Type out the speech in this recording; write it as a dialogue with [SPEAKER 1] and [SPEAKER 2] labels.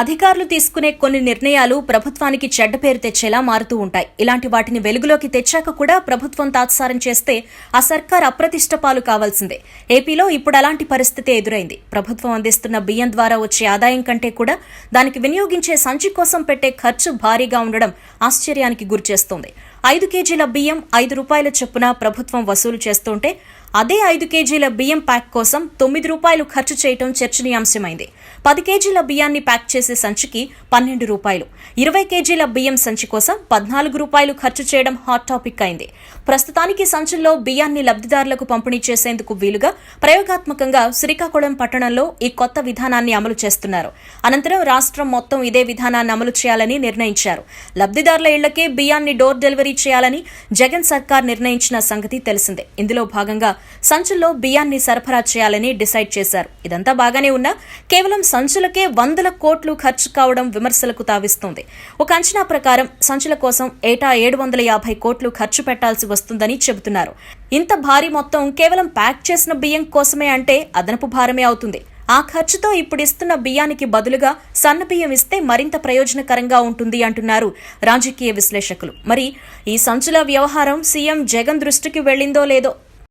[SPEAKER 1] అధికారులు తీసుకునే కొన్ని నిర్ణయాలు ప్రభుత్వానికి చెడ్డ పేరు తెచ్చేలా మారుతూ ఉంటాయి. ఇలాంటి వాటిని వెలుగులోకి తెచ్చాక కూడా ప్రభుత్వం తాత్సారం చేస్తే ఆ సర్కార్ అప్రతిష్ట పాలు కావాల్సిందే. ఏపీలో ఇప్పుడు అలాంటి పరిస్థితి ఎదురైంది. ప్రభుత్వం అందిస్తున్న బియ్యం ద్వారా వచ్చే ఆదాయం కంటే కూడా దానికి వినియోగించే సంచి కోసం పెట్టే ఖర్చు భారీగా ఉండడం ఆశ్చర్యానికి గురిచేస్తోంది. ఐదు కేజీల బియ్యం ఐదు రూపాయల చొప్పున ప్రభుత్వం వసూలు చేస్తుంటే అదే ఐదు కేజీల బియ్యం ప్యాక్ కోసం తొమ్మిది రూపాయలు ఖర్చు చేయటం చర్చనీయాంశమైంది. పది కేజీల బియ్యాన్ని ప్యాక్ చేసే సంచికి పన్నెండు రూపాయలు. ఇరవై కేజీల బియ్యం సంచి కోసం పద్నాలుగు రూపాయలు ఖర్చు చేయడం హాట్ టాపిక్ అయింది. ప్రస్తుతానికి సంచుల్లో బియ్యాన్ని లబ్ధిదారులకు పంపిణీ చేసేందుకు వీలుగా ప్రయోగాత్మకంగా శ్రీకాకుళం పట్టణంలో ఈ కొత్త విధానాన్ని అమలు చేస్తున్నారు. అనంతరం రాష్ట్రం మొత్తం ఇదే విధానాన్ని అమలు చేయాలని నిర్ణయించారు. లబ్ధిదారుల ఇళ్ళకే బియ్యాన్ని డోర్ డెలివరీ చేయాలని జగన్ సర్కార్ నిర్ణయించిన సంగతి తెలిసిందే. ఇందులో భాగంగా సంచుల్లో బియ్యాన్ని సరఫరా చేయాలని డిసైడ్ చేశారు. ఇదంతా బాగానే ఉన్నా కేవలం సంచులకే వందల కోట్లు ఖర్చు కావడం విమర్శలకు తావిస్తోంది. ఒక అంచనా ప్రకారం సంచుల కోసం ఏటా ఏడు వందల యాభై కోట్లు ఖర్చు పెట్టాల్సి వస్తుందని చెబుతున్నారు. ఇంత భారీ మొత్తం కేవలం ప్యాక్ చేసిన బియ్యం కోసమే అంటే అదనపు భారమే అవుతుంది. ఆ ఖర్చుతో ఇప్పుడు ఇస్తున్న బియ్యానికి బదులుగా సన్న బియ్యం ఇస్తే మరింత ప్రయోజనకరంగా ఉంటుంది అంటున్నారు రాజకీయ విశ్లేషకులు. మరి ఈ సంచుల వ్యవహారం సీఎం జగన్ దృష్టికి వెళ్ళిందో లేదో